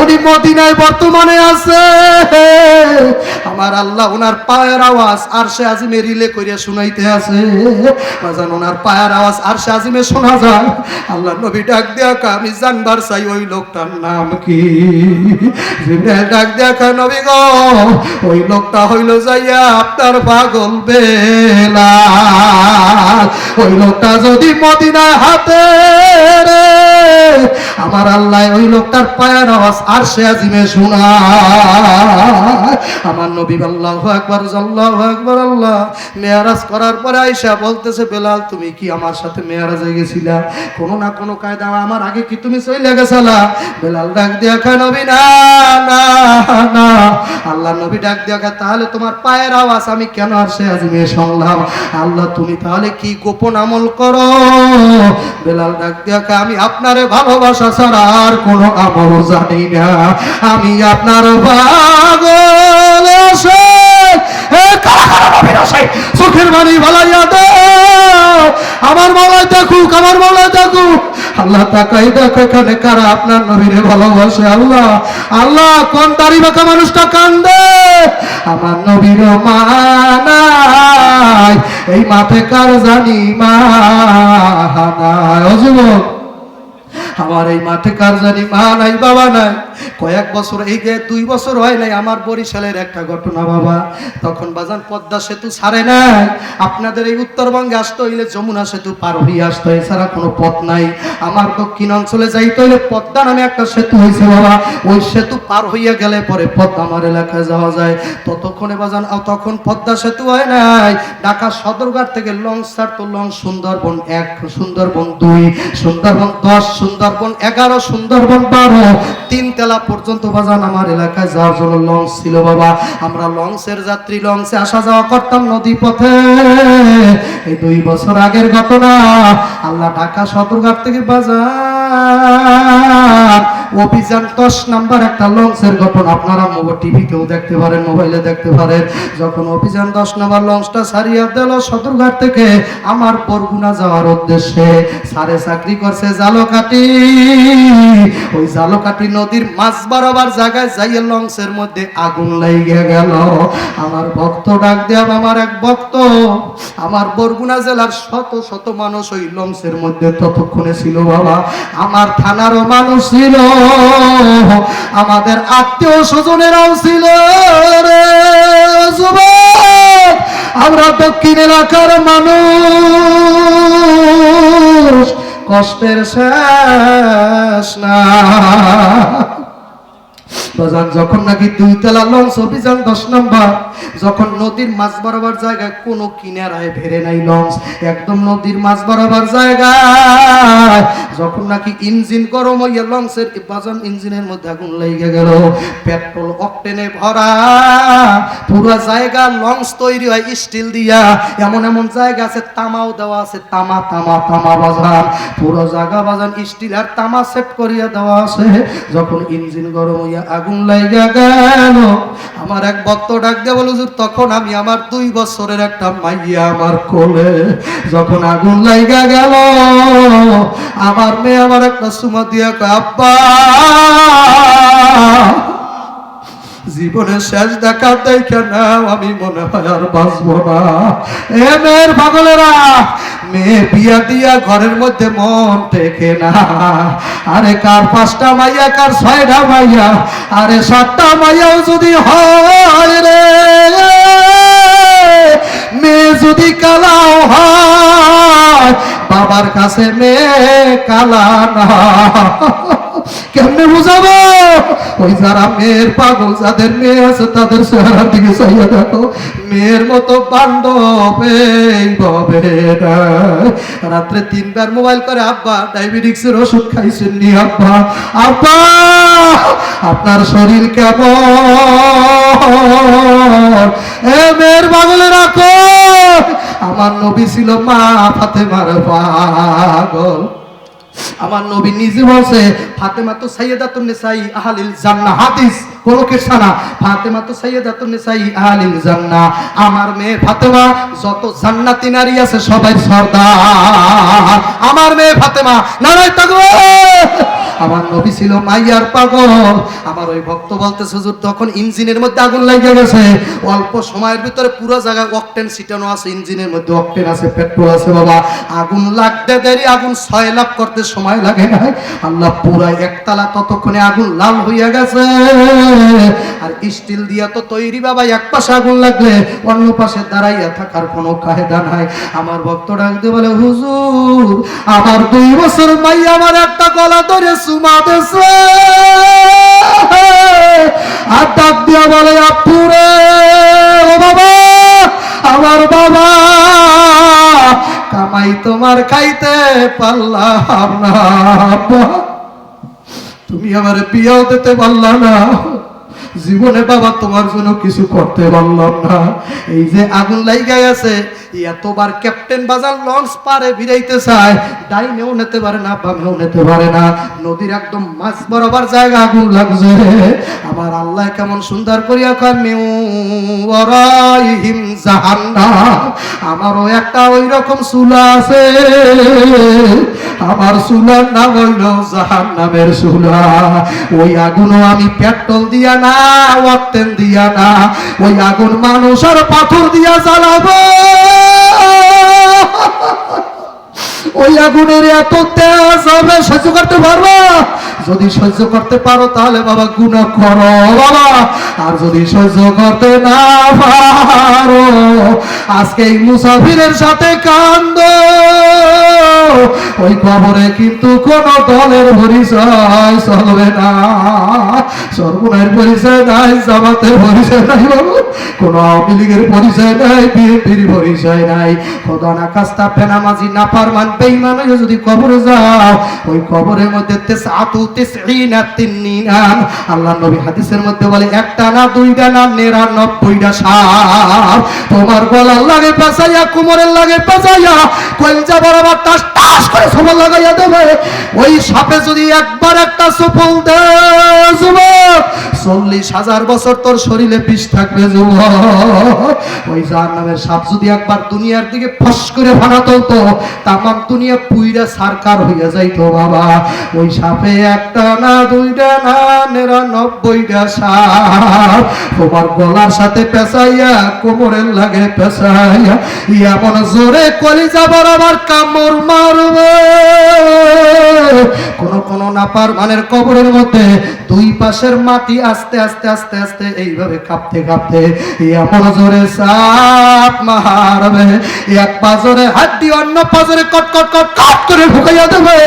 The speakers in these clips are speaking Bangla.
উনি মদিনায় বর্তমানে আছে। আমার আল্লাহ ওনার পায়ের আওয়াজ আর সে আজিমে রিলে করিয়া শুনাইতে আছে। বাজান ওনার পায়ের আওয়াজ আর সে আজিমে শোনা যায়। আল্লাহ নবী ডাক দিয়া আমি জানবার চাই ওই লোকটার নাম কি? ডাক কয়, নবী গো ওই লোকটা হইল যাইয়া আপনার পাগল বেলা ওই লোকটা যদি মদিনায় হাতে রে আমার আল্লাহ ওই লোকটার পায়ের আওয়াজ আর সে আজিমে শোনা। আমার নবী আল্লাহ একবার আল্লাহ একবার আল্লাহ। মেয়ারাজ করার পরে আইসা বলতেছে, বেলাল, তুমি কি আমার সাথে মেয়ারাজে গেছিলা? কোনো না কোনো কায়দা আমার আগে কি তুমি চলে গেছিলা? বেলাল ডাক দিয়া খায় নবী, না না না। আল্লাহ নবী ডাক দিয়া খায় তাহলে তোমার পায়ের আওয়াজ আমি কেন আর সে আজিমে শুনলাম? আল্লাহ, তুমি তাহলে কি গোপন আমল করো? বেলাল ডাক দিয়া খায় আমি আপনারে ভালোবাসা ছাড়া আর কোনো আমল জানি না। আমি আপনার আছে চোখের বাণী ভালাইয়া দে আমার মাওলায় দেখুক আমার মাওলায় দেখুক আল্লাহ তাকাই দেখো এখানে কারা আপনার নবীরে ভালোবাসে। আল্লাহ আল্লাহ, কোন দাড়ি বাঁকা মানুষটা কান্দে? আমার নবীর মানাই এই মাঠে কার জানি মা যুবক আমার এই মাঠে কার জানি মা নাই বাবা নাই? কয়েক বছর, এই যে দুই বছর হয় নাই আমার বরিশালের একটা ঘটনা বাবা। তখন বাজান পদ্মা সেতু ছাড়ে নাই। আপনাদের এই উত্তরবঙ্গে আসতে হইলে যমুনা সেতু পার হয়ে আসতে এছাড়া কোনো পথ নাই। আমার দক্ষিণ অঞ্চলে যাইতে হইলে পদ্মা নামে একটা সেতু হয়েছে বাবা। ওই সেতু পার হইয়া গেলে পরে পদ্মা আমার এলাকায় যাওয়া যায়। ততক্ষণে বাজান তখন পদ্মা সেতু হয় নাই। ঢাকা সদরঘাট থেকে লং সার তো লং সুন্দরবন এক, সুন্দরবন দুই, সুন্দরবন দশ, সুন্দরবন এগারো, সুন্দরবন বারো তিন তেলা পর্যন্ত বাজান, আমার এলাকায় যাওয়ার জন্য লঞ্চ ছিল বাবা। আমরা লঞ্চের যাত্রী লঞ্চে আসা যাওয়া করতাম নদী পথে এই দুই বছর আগের ঘটনা, আল্লাহ ঢাকা সদরঘাট থেকে বাজার অভিযান দশ নাম্বার একটা লঞ্চের আপনারা মোবাইল দেখতে পারেন, মোবাইলে দেখতে পারেন। যখন অভিযান দশ নাম্বার লঞ্চটা সারিয়া দিল সদরঘাট থেকে, আমার যাওয়ার উদ্দেশ্যে সারে চাকরি করছে জালকাটি ওই জালকাটি নদীর মাছ জায়গায় যাইয়ে লঞ্চের মধ্যে আগুন লাগিয়ে গেল। আমার ভক্ত ডাক দেব আমার এক ভক্ত, আমার বরগুনা জেলার শত শত মানুষ ওই লঞ্চের মধ্যে ততক্ষণে ছিল বাবা। আমার থানারও মানুষ ছিল আমাদের আত্মীয় স্বজনেরাও ছিল আমরা দক্ষিণ এলাকার মানুষ। কষ্টের শেষ না। বাজান যখন নাকি দুই তেলা লঞ্চ অভিযান দশ নম্বর, যখন নদীর মাছ বরাবর জায়গায় কোনো কিনারায় ভেরে নাই লঞ্চ, একদম নদীর মাছ বরাবর জায়গায়, যখন নাকি ইঞ্জিন গরম হইয়া লঞ্চের বাজান ইঞ্জিনের মধ্যে আগুন লেগে গেল, পেট্রোল অকটেনে ভরা, পুরো জায়গা লঞ্চ তৈরি হয় স্টিল দিয়া, এমন এমন জায়গা আছে, তামাও দেওয়া আছে, তামা তামা তামা বাজান, পুরো জায়গা বাজান স্টিল আর তামা সেট করিয়া দেওয়া আছে, যখন ইঞ্জিন গরম হইয়া আগুন লাইগা গেল আমার এক ভক্ত ডাক দিয়ে বলো তখন আমি আমার দুই বছরের একটা মাইয়া আমার কোলে যখন আগুন লাইগা গেল, আমার মেয়ে আমার একটা সুমা দিয়া আব্বা জীবনের শেষ দেখা দেখে নাও, আমি মনে হয় আর বাঁচবো না। এ মেয়ের পাগলেরা, মেয়ে বিয়া দিয়া ঘরের মধ্যে মন টেকে না। আরে কার পাঁচটা মাইয়া, কার ছয়টা মাইয়া, আরে সাতটা মাইয়াও যদি হয় রে। মেয়ে যদি কালাও হয়, বাবার কাছে মেয়ে কালা না। বুঝাবো? ওই যারা মেয়ের পাগল, যাদের মেয়ে আছে, তাদের চেহারার দিকে চাইয়া দেখো। মেয়ের মতো। রাত্রে তিনবার মোবাইল করে, আব্বা, ডায়াবেটিক্সের ওষুধ খাইছেন নি, আব্বা? আব্বা, আপনার শরীর কেমন? এ মেয়ের পাগলে রাখো। আমার নবী ছিল মা ফাতেমার পাগল। আমার নবী নিজে বলছে, ফাতেমা তো সাইয়েদাতুন নিসাই আহলিল জান্নাহ। হাদিস, কোন কিসানা ফাতেমা তো সাইয়েদাতুন নিসাই আহলিল জান্নাহ। আমার মেয়ে ফাতেমা, যত নারী আছে সবাই সর্দার। আমার মেয়ে ফাতেমা, নারায় তাকবীর! আমার নবী ছিল মাইয়ার পাগল। আমার ওই ভক্ত বলতেছে, হুজুর, তখন ইঞ্জিনের মধ্যে আগুন লাগিয়ে গেছে। অল্প সময়ের ভিতরে পুরো জায়গায় অকটেন ছিটানো আছে, ইঞ্জিনের মধ্যে অকটেন আছে পেট্রোল আছে বাবা। আগুন লাগতে দেরি, আগুন ছয় লাভ করতে সময় লাগে না আল্লাহ পুরা একতলা ততক্ষণে আগুন লাল হইয়া গেছে। আর স্টিল দিয়া তো তৈরি বাবা, এক পাশে আগুন লাগলে অন্য পাশে দাঁড়াইয়া থাকার কোনো কায়দা নাই। আমার ভক্ত ডাকতে বলে, হুজুর, আমার দুই বছর মাই আমার একটা গলা ধরে আর ডাক দিয়া বলে আপুরে ও বাবা, আমার বাবা, কামাই তোমার খাইতে পারলাম না তুমি আমার বিয়াও দিতে পারলা না। জীবনে বাবা তোমার জন্য কিছু করতে পারলাম না। এই যে আগুন লাইগা গেছে এতবার ক্যাপ্টেন বাজার লঞ্চ পারে ভিড়াইতে চায়, ডাইনেও নিতে পারে না বামেও নিতে পারে না। নদীর একদম মাছ বরাবর জায়গা আগুন লাগছে। আমার আল্লাহ কেমন সুন্দর করিয়া কয়, মেউ জাহান্নাম। আমারও একটা ওই রকম চুলা আছে। আমার চুলার নাম হইল জাহান নামের চুলা ওই আগুনও আমি পেট্রোল দিয়া না, অক্টেন দিয়া না, ওই আগুন মানুষ আর পাথর দিয়া জ্বালাবো। ওই আগুনের এত তেজ হবে, সহ্য করতে পারব? যদি সহ্য করতে পারো তাহলে বাবা গুণ করো বাবা। আর যদি সহ্য করতে না পারো, আজকে এই মুসাফিরের সাথে কান্দ। ওই কবরে কিন্তু কোন দলের পরিচয় চলবে না। সর্বনায়ের পরিচয় নাই, জামাতের পরিচয় নাই বাবু। কোন আওয়ামী লীগের পরিচয় নাই, বিএনপির পরিচয় নাই। খোদা না কাস্তা ফেনামাজি না পারমান বেঈমান হয়ে যদি কবরে যাও, ওই কবরের মধ্যে তেসাতু তিসঈনা তিন্নিনান। আল্লাহ নবী হাদিসের মধ্যে বলে, একটা না দুইটা না নিরানব্বইটা সাপ। তোমার গলার লাগে পেঁচাইয়া, কুমোরের লাগে পেঁচাইয়া, কলজা বরাবর টাস টাস করে সফল লাগাইয়া দেবে। ওই সাপে যদি একবার একটা সফল দেয় চল্লিশ হাজার বছর তোর শরীরে বিষ থাকবে ওই যার নামের সাপ যদি একবার দুনিয়ার দিকে ফস করে ভাঙাতো তো তামাম দুনিয়া পুইরা সারকার হইয়া যাইতো বাবা। ওই সাপে একটা না, দুইটা না, নিরানব্বইটা সাপ। তোমার গলার সাথে পেঁচাইয়া, কোমরের লাগে পেঁচাইয়া, এমন জোরে কলিজা বরাবর কামড় মারবে। কোন কোন নাপার মানের কবরের মধ্যে দুই পাশের মাটি আস্তে আস্তে আস্তে আস্তে এইভাবে কাঁপতে কাঁপতে সাপ মারবে। এক পাজরে হাড্ডি, অন্য পাজরে কট কট কট কট করে ঢুকাইয়া দেবে।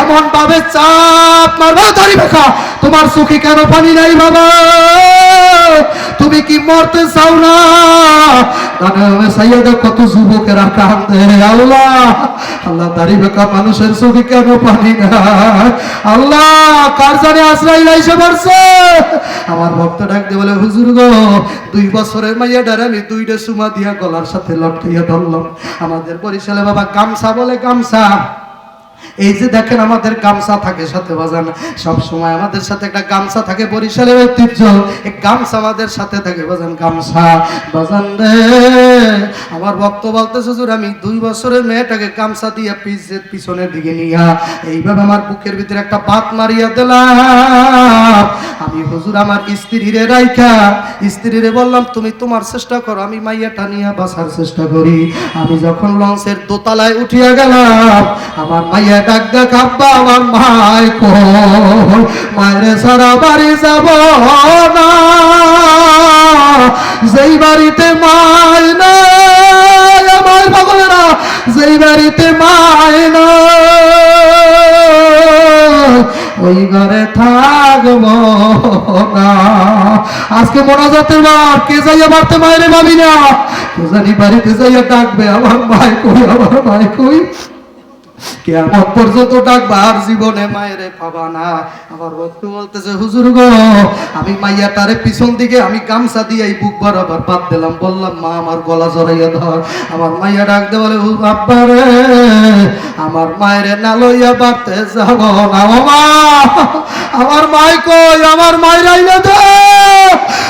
এমন ভাবে চাপ মারবে। দাঁড়িয়ে তোমার চোখে কেন পানি নাই বাবা? তুমি কি মরতে চাও না? কত যুবকেরা কান্দে আল্লাহ আল্লাহ দাড়ি বেকা মানুষের চোখে কেন পানি না আল্লাহ, কার জানে আশ্রয় লাইসে পড়ছে? আমার ভক্ত ডাকতে বলে, হুজুর গো, দুই বছরের মাইয়া ডারে আমি দুইটা সুমা দিয়া গলার সাথে লটকাইয়া ধরলাম। আমাদের বরিশালে বাবা গামছা বলে গামছা। এই যে দেখেন আমাদের গামছা থাকে সাথে বাজান, সব সময় আমাদের সাথে একটা গামছা থাকে বরিশালের ঐতিহ্য। এই গামছা আমাদের সাথে থাকে বাজান, গামছা। বাজান রে, আমার ভক্ত বলতে হুজুর, আমি দুই বছরের মেয়েটাকে গামছা দিয়া পিছের পিছনের দিকে নিয়া, এইভাবে আমার বুকের ভিতরে একটা পাত মারিয়া দিলাম। আমি হুজুর আমার স্ত্রীরে রাইখা, স্ত্রীরে বললাম, তুমি তোমার চেষ্টা করো, আমি মাইয়াটা নিয়ে বাঁচার চেষ্টা করি। আমি যখন লঞ্চের দোতলায় উঠিয়া গেলাম, আমার মাইয়া ডাক ডাক, আব্বা, আমার মায় কো মায়ের সারা বাড়ি যাব না। যেই বাড়িতে মায় না আমার ভগবানা যেই বাড়িতে মায় না ওই ঘরে থাকব না আজকে মোনাজাতের বার, কে যাইয়া বাড়তে মায়ের ভাবি না? কে জানি বাড়িতে যাইয়া ডাকবে, আমার ভাই কই, আমার ভাই কই? পর্যন্ত জীবনে মায়েরে পাবা না। আমার ভক্ত বলতেছে হুজুর গো আমি পিছন দিকে আমি গামছা দিয়ে বুক বাদ দিলাম। বললাম মা আমার গলা জড়াইয়া ধর। আমার মাইয়া ডাকতে বলে "হু, রে আমার মায়েরে না লইয়া বাড়তে যাব না। মা আমার মাই কই? আমার মায়ের আইলে দে।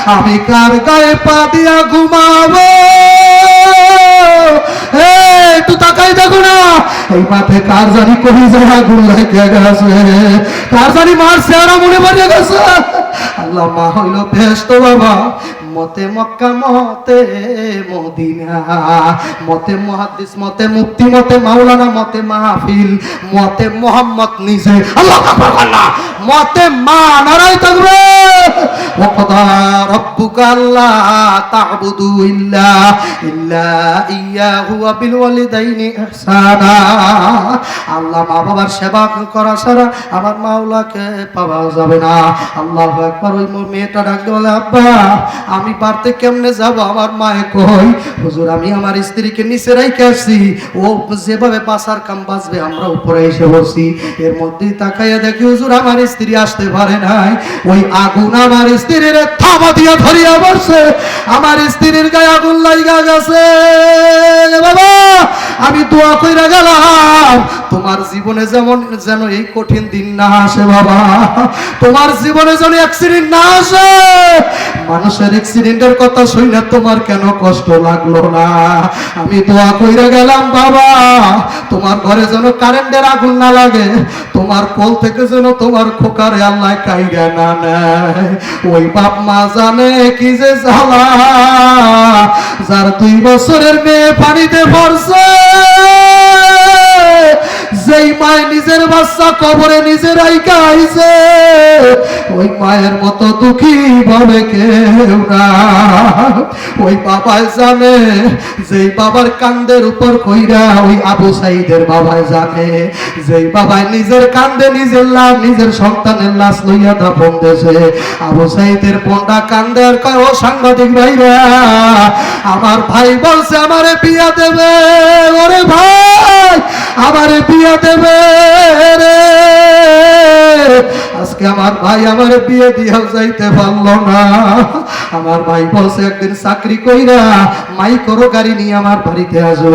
আমি কার গায়ে পা দিয়া ঘুমাবো হে একটু তাকাই দেখো না এই মাঠে কার জানি কবি জায়গা লাগে গেছে? কার জানি মার চেহারা মনে বাজে গেছে? আল্লাহ মা হইল তো বাবা। মতে মক্কা মতে মদিনা মতে মুহাদ্দিস মতে মুফতি মতে মাওলানা মতে মাহফিল মতে মোহাম্মদ নিজে আল্লাহ আকবার আল্লাহ মতে মা নারাই থাকবে وقضى ربك ألا تعبدوا إلا إلا إياه وبالوالدين إحسانا আল্লাহ মা বাবার সেবা করা ছাড়া আমার মাওলাকে পাওয়া যাবে না আল্লাহ একবার ওই মোর মেয়েটা ডাকতে বলে আব্বা আমি পারতে কেমনে যাব? আমার মায়ে কই হুজুর, আমি আমার স্ত্রীকে নিচে রাইকে আসছি। ও যেভাবে বাসার কাম বাঁচবে আমরা উপরে এসে বসি। এর মধ্যেই তাকাইয়া দেখি, হুজুর, আমার স্ত্রী আসতে পারে নাই। ওই আগুন আমার স্ত্রীর থাবা দিয়া ধরিয়া বসছে। আমার স্ত্রীর গায়ে আগুন লাইগা গেছে। বাবা, আমি দোয়া কইরা গেলাম, তোমার জীবনে যেমন, যেন এই কঠিন দিন না আসে বাবা, তোমার জীবনে যেন অ্যাক্সিডেন্ট না আসে। মানুষের অ্যাক্সিডেন্টের কথা শুই না তোমার কেন কষ্ট লাগল না? আমি দোয়া কইরা গেলাম, বাবা, তোমার ঘরে যেন কারেন্টের আগুন না লাগে, তোমার কোল থেকে যেন তোমার খোকারে আল্লাহ কাইরা না ওই বাপ মা জানে কি যে জ্বালা, যার দুই বছরের মেয়ে পানিতে পড়ছে যেই মায় নিজের বাচ্চা কবরে নিজের আইকা গাইছে। ওই মায়ের মতো দুঃখী ভাবে কেউ না ওই বাবাই জানে, যেই বাবার কান্দের উপর কইরা ওই আবু সাইদের বাবাই জানে, যেই বাবাই নিজের কান্দে নিজের লাভ নিজের সন্তানের লাশ লইয়া দাপন দেছে আবু সাইদের বোনটা কান্দে আর কয়, ও সাংবাদিক ভাইরা, আমার ভাই বলছে আমারে বিয়া দেবে। ওরে ভাই, আমারে বিয়া দেবে রে। আজকে আমার ভাই আমার বিয়ে দিয়েও যাইতে পারল না। আমার ভাই বলছে, একদিন চাকরি কইরা মাই করো গাড়ি নিয়ে আমার বাড়িতে আসবে